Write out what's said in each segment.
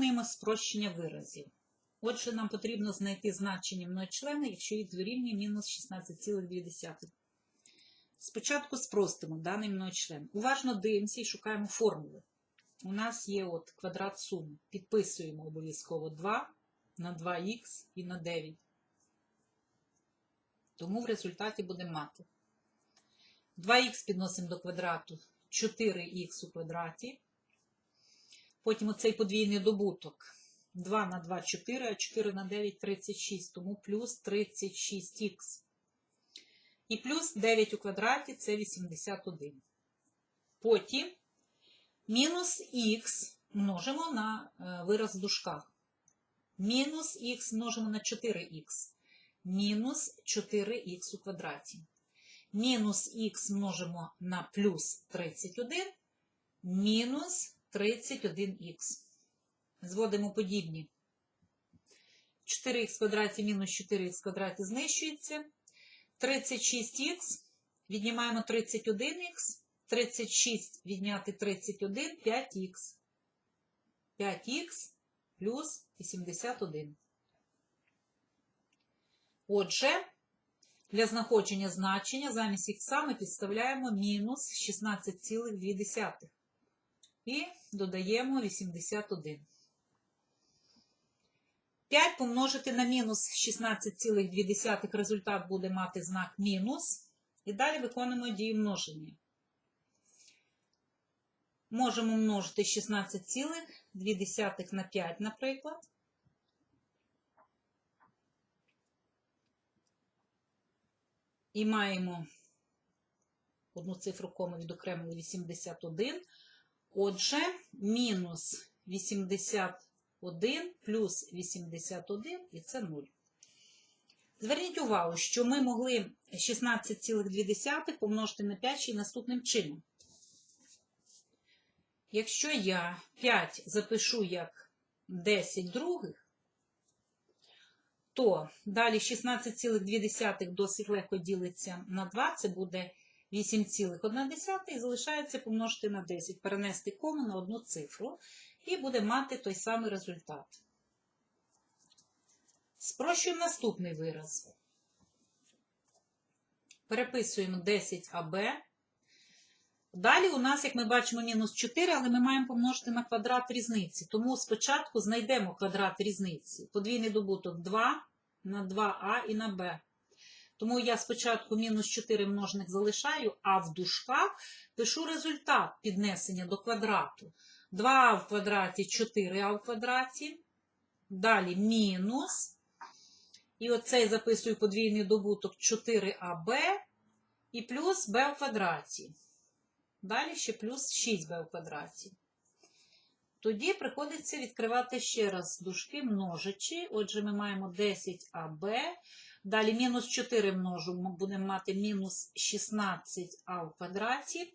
Виконуємо спрощення виразів. Отже, нам потрібно знайти значення многочлена, якщо їх дорівнює мінус 16,2. Спочатку спростимо даний многочлен. Уважно дивимося і шукаємо формули. У нас є от квадрат суми. Підписуємо обов'язково 2 на 2х і на 9. Тому в результаті будемо мати 2х підносимо до квадрату 4х у квадраті. Потім оцей подвійний добуток. 2 на 2 – 4, а 4 на 9 – 36, тому плюс 36х. І плюс 9 у квадраті – це 81. Потім мінус х множимо на е, вираз в дужках. Мінус х множимо на 4х. Мінус 4х у квадраті. Мінус х множимо на плюс 31. Мінус 31х. Зводимо подібні. 4х квадраті мінус 4х квадраті знищується. 36х. Віднімаємо 31х. 36 відняти 31 5х. 5х плюс 81. Отже, для знаходження значення замість х ми підставляємо мінус 16,2 і додаємо 81. 5 помножити на мінус 16,2 результат буде мати знак мінус. І далі виконуємо дію множення. Можемо множити 16,2 на 5, наприклад. І маємо одну цифру кому відокремили 81. Отже, мінус 81 плюс 81 і це 0. Зверніть увагу, що ми могли 16,2 помножити на 5 ще й наступним чином. Якщо я 5 запишу як 10 других, то далі 16,2 досить легко ділиться на 2, це буде 8,1 залишається помножити на 10, перенести кому на одну цифру, і буде мати той самий результат. Спрощуємо наступний вираз. Переписуємо 10аб. Далі у нас, як ми бачимо, мінус 4, але ми маємо помножити на квадрат різниці. Тому спочатку знайдемо квадрат різниці. Подвійний добуток 2 на 2а і на b. Тому я спочатку мінус 4 множник залишаю, а в дужках пишу результат піднесення до квадрату. 2а в квадраті 4а в квадраті. Далі мінус. І оцей записую подвійний добуток 4аб і плюс b в квадраті. Далі ще плюс 6b в квадраті. Тоді приходиться відкривати ще раз дужки множичі. Отже, ми маємо 10аб. Далі мінус 4 множимо, будемо мати мінус 16а в квадраті.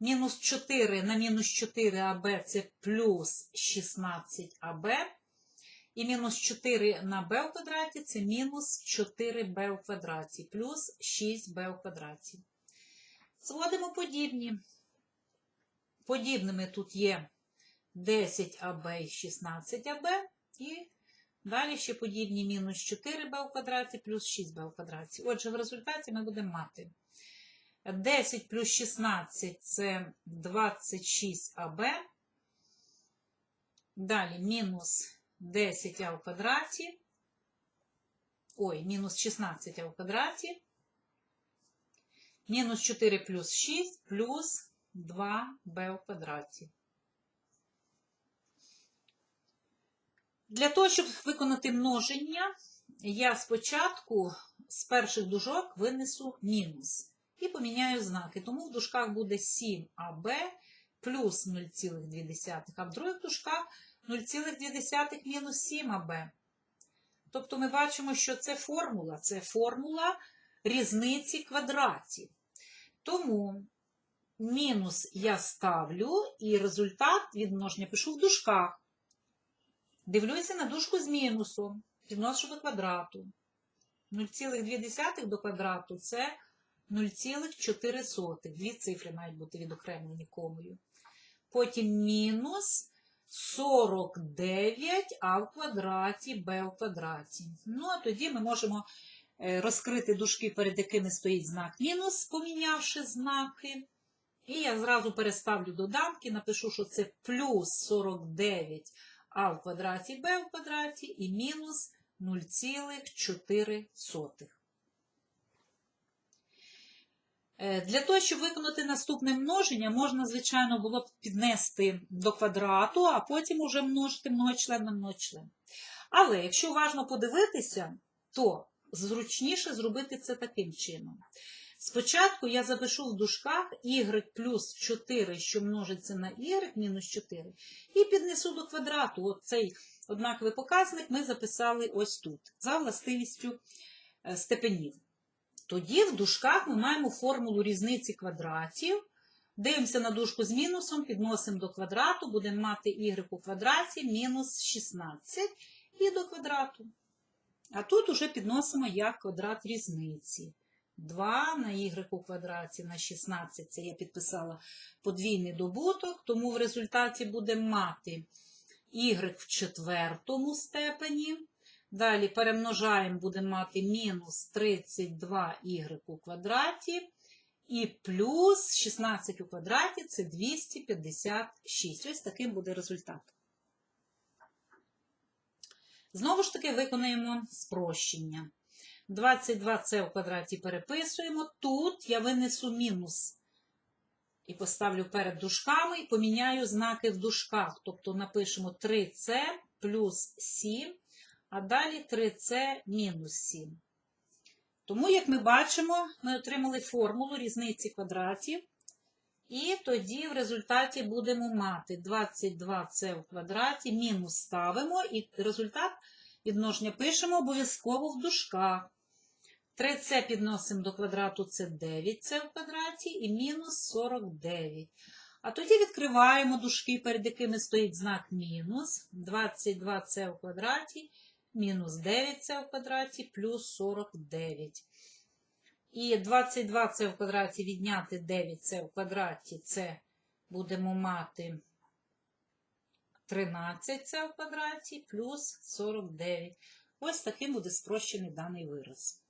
Мінус 4 на мінус 4аб це плюс 16аб. І мінус 4 на b в квадраті це мінус 4b в квадраті, плюс 6b в квадраті. Зводимо подібні. Подібними тут є 10аб і 16аб. І далі ще подібні мінус 4b в квадраті плюс 6b в квадраті. Отже, в результаті ми будемо мати 10 плюс 16 це 26аб. Далі мінус 10а в квадраті. Ой, мінус 16а в квадраті. Мінус 4 плюс 6 плюс 2b в квадраті. Для того, щоб виконати множення, я спочатку з перших дужок винесу мінус і поміняю знаки. Тому в дужках буде 7аб плюс 0,2, а в других дужках 0,2 мінус 7аб. Тобто ми бачимо, що це формула, це формула різниці квадратів. Тому мінус я ставлю, і результат від множення пишу в дужках. Дивлюся на дужку з мінусом, підношу до квадрату. 0,2 до квадрату це 0,4. Дві цифри мають бути відокремлені комою. Потім мінус 49а в квадраті b в квадраті. Ну, а тоді ми можемо е, розкрити дужки, перед якими стоїть знак мінус, помінявши знаки. І я зразу переставлю доданки, напишу, що це плюс 49а в квадраті b в квадраті і мінус 0,4. Е, Для того, щоб виконати наступне множення, можна, звичайно, було б піднести до квадрату, а потім уже множити многочлен на многочлен. Але якщо уважно подивитися, то зручніше зробити це таким чином. Спочатку я запишу в дужках y плюс 4, що множиться на y мінус 4, і піднесу до квадрату. От цей однаковий показник ми записали ось тут, за властивістю е, степенів. Тоді в дужках ми маємо формулу різниці квадратів. Дивимося на дужку з мінусом, підносимо до квадрату, будемо мати y у квадраті мінус 16 і до квадрату. А тут уже підносимо як квадрат різниці. 2 на y у квадраті на 16, це я підписала подвійний добуток, тому в результаті будемо мати y в четвертому степені. Далі перемножаємо, будемо мати мінус 32y у квадраті. І плюс 16 у квадраті це 256. Ось таким буде результат. Знову ж таки, виконуємо спрощення. 22c у квадраті переписуємо. Тут я винесу мінус і поставлю перед дужками, і поміняю знаки в дужках. Тобто напишемо 3c плюс 7, а далі 3c мінус 7. Тому, як ми бачимо, ми отримали формулу різниці квадратів. І тоді в результаті будемо мати 22c в квадраті, мінус ставимо, і результат відношення пишемо обов'язково в дужках. 3c підносимо до квадрату, це 9c в квадраті і мінус 49. А тоді відкриваємо дужки, перед якими стоїть знак мінус. 22c в квадраті, мінус 9c в квадраті, плюс 49. І 22c в квадраті відняти 9c в квадраті, це будемо мати 13c в квадраті плюс 49. Ось таким буде спрощений даний вираз.